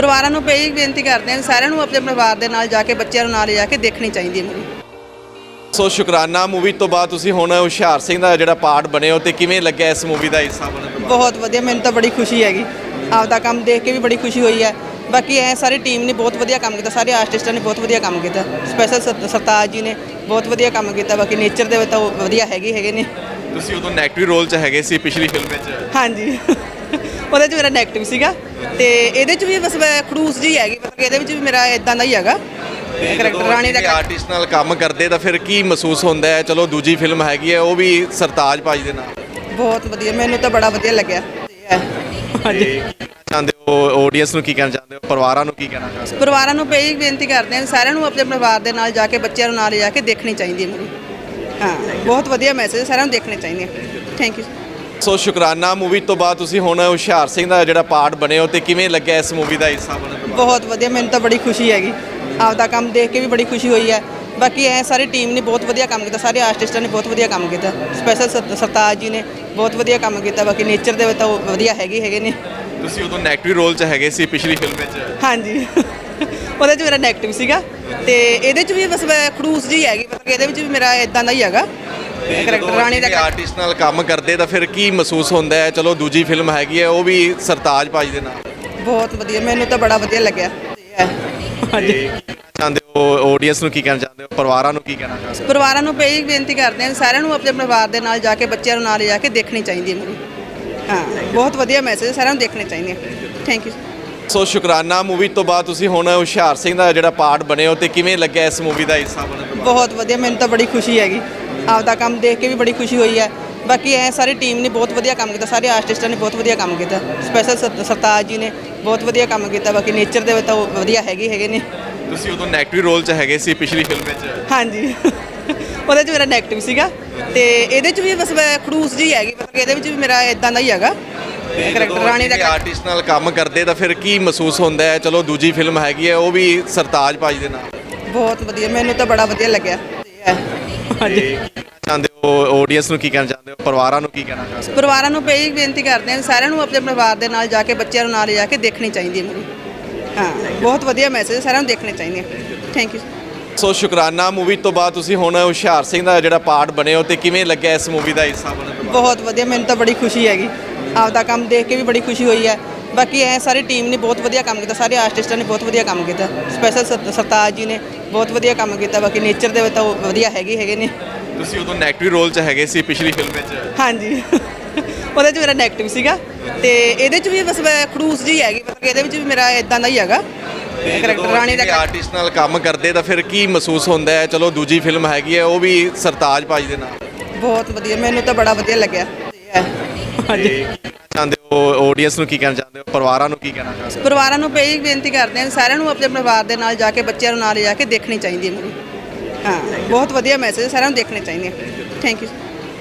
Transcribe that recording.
ਪਰਿਵਾਰਾਂ ਨੂੰ ਪਈ ਬੇਨਤੀ ਕਰਦੇ ਹਾਂ ਸਾਰਿਆਂ ਨੂੰ ਆਪਣੇ ਪਰਿਵਾਰ ਦੇ ਨਾਲ ਜਾ ਕੇ ਬੱਚਿਆਂ ਨੂੰ ਨਾਲ ਲਿਜਾ ਕੇ ਦੇਖਣੀ ਚਾਹੀਦੀ ਹੈ ਮੂਵੀ। ਸੋ ਸ਼ੁਕਰਾਨਾ ਮੂਵੀ ਤੋਂ ਬਾਅਦ ਤੁਸੀਂ ਹੁਣ ਹੁਸ਼ਿਆਰ ਸਿੰਘ ਦਾ ਜਿਹੜਾ ਪਾਰਟ ਬਣੇ ਹੋ ਤੇ ਕਿਵੇਂ ਲੱਗਿਆ ਇਸ ਮੂਵੀ ਦਾ ਹਿੱਸਾ ਬਣਨ ਤੋਂ ਬਹੁਤ ਵਧੀਆ ਮੈਨੂੰ ਤਾਂ ਬੜੀ ਖੁਸ਼ੀ ਹੈਗੀ। ਆਪਦਾ ਕੰਮ ਦੇਖ ਕੇ ਵੀ ਬੜੀ ਖੁਸ਼ੀ ਹੋਈ ਹੈ। ਬਾਕੀ ਐ ਸਾਰੀ ਟੀਮ ਨੇ ਬਹੁਤ ਵਧੀਆ ਕੰਮ ਕੀਤਾ ਸਾਰੇ ਆਰਟਿਸਟਾਂ ਨੇ ਬਹੁਤ ਵਧੀਆ ਕੰਮ ਕੀਤਾ। ਸਪੈਸ਼ਲ ਸਰਤਾਜ ਜੀ ਨੇ ਬਹੁਤ ਵਧੀਆ ਕੰਮ ਕੀਤਾ ਬਾਕੀ ਨੇਚਰ ਦੇ ਵਿੱਚ ਤਾਂ ਉਹ ਵਧੀਆ ਹੈਗੇ ਹੈਗੇ ਨੇ। ਤੁਸੀਂ ਉਦੋਂ ਨੈਗੇਟਿਵ ਰੋਲ 'ਚ ਹੈਗੇ ਸੀ ਪਿਛਲੀ ਫਿਲਮ ਵਿੱਚ। ਹਾਂਜੀ। ਉਹਦੇ 'ਚ ਮੇਰਾ ਨੈਗੇਟਿਵ ਸੀਗਾ ਤੇ ਇਹਦੇ 'ਚ ਵੀ ਬਸ ਮੈਂ ਖੜੂਸ ਜੀ ਹੈਗੀ ਮਤਲਬ ਕਿ ਇਹਦੇ ਵਿੱਚ ਵੀ ਮੇਰਾ ਇਦਾਂ ਦਾ ਹੀ ਹੈਗਾ। ਕਰੈਕਟਰ ਰਾਣੀ ਦਾ ਆਰਟਿਸਟ ਨਾਲ ਕੰਮ ਕਰਦੇ ਤਾਂ ਫਿਰ ਕੀ ਮਹਿਸੂਸ ਹੁੰਦਾ ਹੈ? ਚਲੋ ਦੂਜੀ ਫਿਲਮ ਹੈਗੀ ਹੈ ਉਹ ਵੀ ਸਰਤਾਜ ਭਾਜੀ ਦੇ ਨਾਲ। ਬਹੁਤ ਵਧੀਆ ਮੈਨੂੰ ਤਾਂ ਬੜਾ ਵਧੀਆ ਲੱਗਿਆ। ਹਾਂਜੀ। ਚਾਹੁੰਦੇ ਹੋ? ਆਡੀਅנס ਨੂੰ ਕੀ ਕਹਿਣਾ ਚਾਹੁੰਦੇ ਹੋ? ਪਰਿਵਾਰਾਂ ਨੂੰ ਕੀ ਕਹਿਣਾ ਚਾਹੁੰਦੇ ਹੋ? ਪਰਿਵਾਰਾਂ ਨੂੰ ਪਈ ਬੇਨਤੀ ਕਰਦੇ ਹਾਂ ਸਾਰਿਆਂ ਨੂੰ ਆਪਣੇ ਪਰਿਵਾਰ ਦੇ ਨਾਲ ਜਾ ਕੇ ਬੱਚਿਆਂ ਨੂੰ ਨਾਲ ਲਿਜਾ ਕੇ ਦੇਖਣੀ ਚਾਹੀਦੀ ਹੈ ਮੂਵੀ ਹਾਂ ਬਹੁਤ ਵਧੀਆ ਮੈਸੇਜ ਸਾਰਿਆਂ ਨੂੰ ਦੇਖਣੇ ਚਾਹੀਦੇ ਥੈਂਕ ਯੂ ਸੋ ਸ਼ੁਕਰਾਨਾ ਮੂਵੀ ਤੋਂ ਬਾਅਦ ਤੁਸੀਂ ਹੁਣ ਹੁਸ਼ਿਆਰ ਸਿੰਘ ਦਾ ਜਿਹੜਾ ਪਾਰਟ ਬਣੇ ਹੋ ਤੇ ਕਿਵੇਂ ਲੱਗਿਆ ਇਸ ਮੂਵੀ ਦਾ ਹਿੱਸਾ ਬਣਨ ਤੋਂ ਬਾਅਦ? ਬਹੁਤ ਵਧੀਆ ਮੈਨੂੰ ਤਾਂ ਬੜੀ ਖੁਸ਼ੀ ਹੈਗੀ। ਆਪਦਾ ਕੰਮ ਦੇਖ ਕੇ ਵੀ ਬੜੀ ਖੁਸ਼ੀ ਹੋਈ ਹੈ। ਬਾਕੀ ਐ ਸਾਰੀ ਟੀਮ ਨੇ ਬਹੁਤ ਵਧੀਆ ਕੰਮ ਕੀਤਾ ਸਾਰੇ ਆਰਟਿਸਟਾਂ ਨੇ ਬਹੁਤ ਵਧੀਆ ਕੰਮ ਕੀਤਾ। ਸਪੈਸ਼ਲ ਸਰਤਾਜ ਜੀ ਨੇ ਬਹੁਤ ਵਧੀਆ ਕੰਮ ਕੀਤਾ ਬਾਕੀ ਨੇਚਰ ਦੇ ਵਿੱਚ ਤਾਂ ਉਹ ਵਧੀਆ ਹੈਗੇ ਹੈਗੇ ਨੇ। ਤੁਸੀਂ ਉਦੋਂ ਨੈਗੇਟਿਵ ਰੋਲ 'ਚ ਹੈਗੇ ਸੀ ਪਿਛਲੀ ਫਿਲਮ ਵਿੱਚ? ਹਾਂਜੀ। ਉਹਦੇ 'ਚ ਮੇਰਾ ਨੈਗੇਟਿਵ ਸੀਗਾ। ਤੇ ਇਹਦੇ 'ਚ ਵੀ ਬਸ ਖੜੂਸ ਜੀ ਹੈਗੀ ਮਤਲਬ ਇਹਦੇ ਵਿੱਚ ਵੀ ਮੇਰਾ ਇਦਾਂ ਦਾ ਹੀ ਹੈਗਾ। ਕਰੈਕਟਰ ਰਾਣੀ ਦਾ ਆਰਟਿਸਟ ਨਾਲ ਕੰਮ ਕਰਦੇ ਤਾਂ ਫਿਰ ਕੀ ਮਹਿਸੂਸ ਹੁੰਦਾ ਹੈ? ਚਲੋ ਦੂਜੀ ਫਿਲਮ ਹੈਗੀ ਹੈ ਉਹ ਵੀ ਸਰਤਾਜ ਭਾਜੀ ਦੇ ਨਾਲ। ਬਹੁਤ ਵਧੀਆ ਮੈਨੂੰ ਤਾਂ ਬੜਾ ਵਧੀਆ ਲੱਗਿਆ। ਹਾਂਜੀ ਚਾਹੁੰਦੇ ਹੋ ਆਡੀਅנס ਨੂੰ ਕੀ ਕਹਿਣਾ ਚਾਹੁੰਦੇ ਹੋ? ਪਰਿਵਾਰਾਂ ਨੂੰ ਕੀ ਕਹਿਣਾ ਚਾਹੁੰਦੇ ਹੋ? ਪਰਿਵਾਰਾਂ ਨੂੰ ਪਈ ਬੇਨਤੀ ਕਰਦੇ ਹਾਂ ਸਾਰਿਆਂ ਨੂੰ ਆਪਣੇ ਪਰਿਵਾਰ ਦੇ ਨਾਲ ਜਾ ਕੇ ਬੱਚਿਆਂ ਨੂੰ ਨਾਲ ਲਿਜਾ ਕੇ ਦੇਖਣੀ ਚਾਹੀਦੀ ਹੈ ਮੂਵੀ ਹਾਂ ਬਹੁਤ ਵਧੀਆ ਮੈਸੇਜ ਸਾਰਿਆਂ ਨੂੰ ਦੇਖਣੇ ਚਾਹੀਦੇ ਥੈਂਕ ਯੂ ਸੋ ਸ਼ੁਕਰਾਨਾ ਮੂਵੀ ਤੋਂ ਬਾਅਦ ਤੁਸੀਂ ਹੁਣ ਹੁਸ਼ਿਆਰ ਸਿੰਘ ਦਾ ਜਿਹੜਾ ਪਾਰਟ ਬਣੇ ਹੋ ਤੇ ਕਿਵੇਂ ਲੱਗਿਆ ਇਸ ਮੂਵੀ ਦਾ ਹਿੱਸਾ ਬਣਨ ਤੋਂ ਬਾਅਦ? ਬਹੁਤ ਵਧੀਆ ਮੈਨੂੰ ਤਾਂ ਬੜੀ ਖੁਸ਼ੀ ਹੈਗੀ। ਆਪਦਾ ਕੰਮ ਦੇਖ ਕੇ ਵੀ ਬੜੀ ਖੁਸ਼ੀ ਹੋਈ ਹੈ। ਬਾਕੀ ਐ ਸਾਰੀ ਟੀਮ ਨੇ ਬਹੁਤ ਵਧੀਆ ਕੰਮ ਕੀਤਾ ਸਾਰੇ ਆਰਟਿਸਟਾਂ ਨੇ ਬਹੁਤ ਵਧੀਆ ਕੰਮ ਕੀਤਾ। ਸਪੈਸ਼ਲ ਸਰਤਾਜ ਜੀ ਨੇ ਬਹੁਤ ਵਧੀਆ ਕੰਮ ਕੀਤਾ ਬਾਕੀ ਨੇਚਰ ਦੇ ਵਿੱਚ ਤਾਂ ਵਧੀਆ ਹੈਗੇ ਹੈਗੇ ਨੇ। ਤੁਸੀਂ ਉਦੋਂ ਨੈਗੇਟਿਵ ਰੋਲ 'ਚ ਹੈਗੇ ਸੀ ਪਿਛਲੀ ਫਿਲਮ ਵਿੱਚ? ਹਾਂਜੀ। ਉਹਦੇ 'ਚ ਮੇਰਾ ਨੈਗੇਟਿਵ ਸੀਗਾ ਤੇ ਇਹਦੇ 'ਚ ਵੀ ਬਸ ਮੈਂ ਖੜੂਸ ਜੀ ਹੈਗੀ ਮਤਲਬ ਕਿ ਇਹਦੇ ਵਿੱਚ ਵੀ ਮੇਰਾ ਇਦਾਂ ਦਾ ਹੀ ਹੈਗਾ। ਕਰੈਕਟਰ ਰਾਣੀ ਦਾ ਆਰਟਿਸਟ ਨਾਲ ਕੰਮ ਕਰਦੇ ਤਾਂ ਫਿਰ ਕੀ ਮਹਿਸੂਸ ਹੁੰਦਾ ਹੈ? ਚਲੋ ਦੂਜੀ ਫਿਲਮ ਹੈਗੀ ਹੈ ਉਹ ਵੀ ਸਰਤਾਜ ਭਾਜੀ ਦੇ ਨਾਲ। ਬਹੁਤ ਵਧੀਆ ਮੈਨੂੰ ਤਾਂ ਬੜਾ ਵਧੀਆ ਲੱਗਿਆ। ਹਾਂਜੀ। ਚਾਹੁੰਦੇ ਹੋ ਆਡੀਅנס ਨੂੰ ਕੀ ਕਹਿਣਾ ਚਾਹੁੰਦੇ ਹੋ? ਪਰਿਵਾਰਾਂ ਨੂੰ ਕੀ ਕਹਿਣਾ ਚਾਹੁੰਦੇ ਹੋ? ਪਰਿਵਾਰਾਂ ਨੂੰ ਪਈ ਬੇਨਤੀ ਕਰਦੇ ਹਾਂ ਸਾਰਿਆਂ ਨੂੰ ਆਪਣੇ ਪਰਿਵਾਰ ਦੇ ਨਾਲ ਜਾ ਕੇ ਬੱਚਿਆਂ ਨੂੰ ਨਾਲ ਲਿਜਾ ਕੇ ਦੇਖਣੀ ਚਾਹੀਦੀ ਹੈ ਮੂਵੀ। ਹਾਂ ਬਹੁਤ ਵਧੀਆ ਮੈਸੇਜ ਸਾਰਿਆਂ ਨੂੰ ਦੇਖਣੇ ਚਾਹੀਦੇ ਥੈਂਕ ਯੂ ਸੋ ਸ਼ੁਕਰਾਨਾ ਮੂਵੀ ਤੋਂ ਬਾਅਦ ਤੁਸੀਂ ਹੁਣ ਹੁਸ਼ਿਆਰ ਸਿੰਘ ਦਾ ਜਿਹੜਾ ਪਾਰਟ ਬਣੇ ਹੋ ਤੇ ਕਿਵੇਂ ਲੱਗਿਆ ਇਸ ਮੂਵੀ ਦਾ ਹਿੱਸਾ ਬਣਨ ਤੋਂ ਬਹੁਤ ਵਧੀਆ ਮੈਨੂੰ ਤਾਂ ਬੜੀ ਖੁਸ਼ੀ ਹੈਗੀ। ਆਪਦਾ ਕੰਮ ਦੇਖ ਕੇ ਵੀ ਬੜੀ ਖੁਸ਼ੀ ਹੋਈ ਹੈ। ਬਾਕੀ ਐ ਸਾਰੀ ਟੀਮ ਨੇ ਬਹੁਤ ਵਧੀਆ ਕੰਮ ਕੀਤਾ ਸਾਰੇ ਆਰਟਿਸਟਾਂ ਨੇ ਬਹੁਤ ਵਧੀਆ ਕੰਮ ਕੀਤਾ। ਸਪੈਸ਼ਲ ਸਰਤਾਜ ਜੀ ਨੇ ਬਹੁਤ ਵਧੀਆ ਕੰਮ ਕੀਤਾ ਬਾਕੀ ਨੇਚਰ ਦੇ ਵਿੱਚ ਤਾਂ ਉਹ ਵਧੀਆ ਹੈਗੇ ਹੈਗੇ ਨੇ। ਤੁਸੀਂ ਉਦੋਂ ਨੈਗੇਟਿਵ ਰੋਲ 'ਚ ਹੈਗੇ ਸੀ ਪਿਛਲੀ ਫਿਲਮ ਵਿੱਚ। ਹਾਂਜੀ। ਉਹਦੇ 'ਚ ਮੇਰਾ ਨੈਗੇਟਿਵ ਸੀਗਾ ਤੇ ਇਹਦੇ 'ਚ ਵੀ ਬਸ ਮੈਂ ਖੜੂਸ ਜੀ ਹੈਗੀ ਮਤਲਬ ਕਿ ਇਹਦੇ ਵਿੱਚ ਵੀ ਮੇਰਾ ਇਦਾਂ ਦਾ ਹੀ ਹੈਗਾ। ਕਰੈਕਟਰ ਰਾਣੀ ਦਾ ਆਰਟਿਸਟ ਨਾਲ ਕੰਮ ਕਰਦੇ ਤਾਂ ਫਿਰ ਕੀ ਮਹਿਸੂਸ ਹੁੰਦਾ ਹੈ? ਚਲੋ ਦੂਜੀ ਫਿਲਮ ਹੈਗੀ ਹੈ ਉਹ ਵੀ ਸਰਤਾਜ ਭਾਜੀ ਦੇ ਨਾਲ। ਬਹੁਤ ਵਧੀਆ ਮੈਨੂੰ ਤਾਂ ਬੜਾ ਵਧੀਆ ਲੱਗਿਆ। ਹਾਂਜੀ। ਆਡੀਅנס ਨੂੰ ਕੀ ਕਹਿਣਾ ਚਾਹੁੰਦੇ ਹੋ? ਪਰਿਵਾਰਾਂ ਨੂੰ ਕੀ ਕਹਿਣਾ ਚਾਹੁੰਦੇ ਪਰਿਵਾਰਾਂ ਨੂੰ ਪਈ ਬੇਨਤੀ ਕਰਦੇ ਹਾਂ ਸਾਰਿਆਂ ਨੂੰ ਆਪਣੇ ਪਰਿਵਾਰ ਦੇ ਨਾਲ ਜਾ ਕੇ, ਬੱਚਿਆਂ ਨੂੰ ਨਾਲ ਜਾ ਕੇ ਦੇਖਣੀ ਚਾਹੀਦੀ ਹੈ ਮੂਵੀ। ਹਾਂ, ਬਹੁਤ ਵਧੀਆ ਮੈਸੇਜ ਸਾਰਿਆਂ ਨੂੰ ਦੇਖਣੇ ਚਾਹੀਦੇ ਥੈਂਕ ਯੂ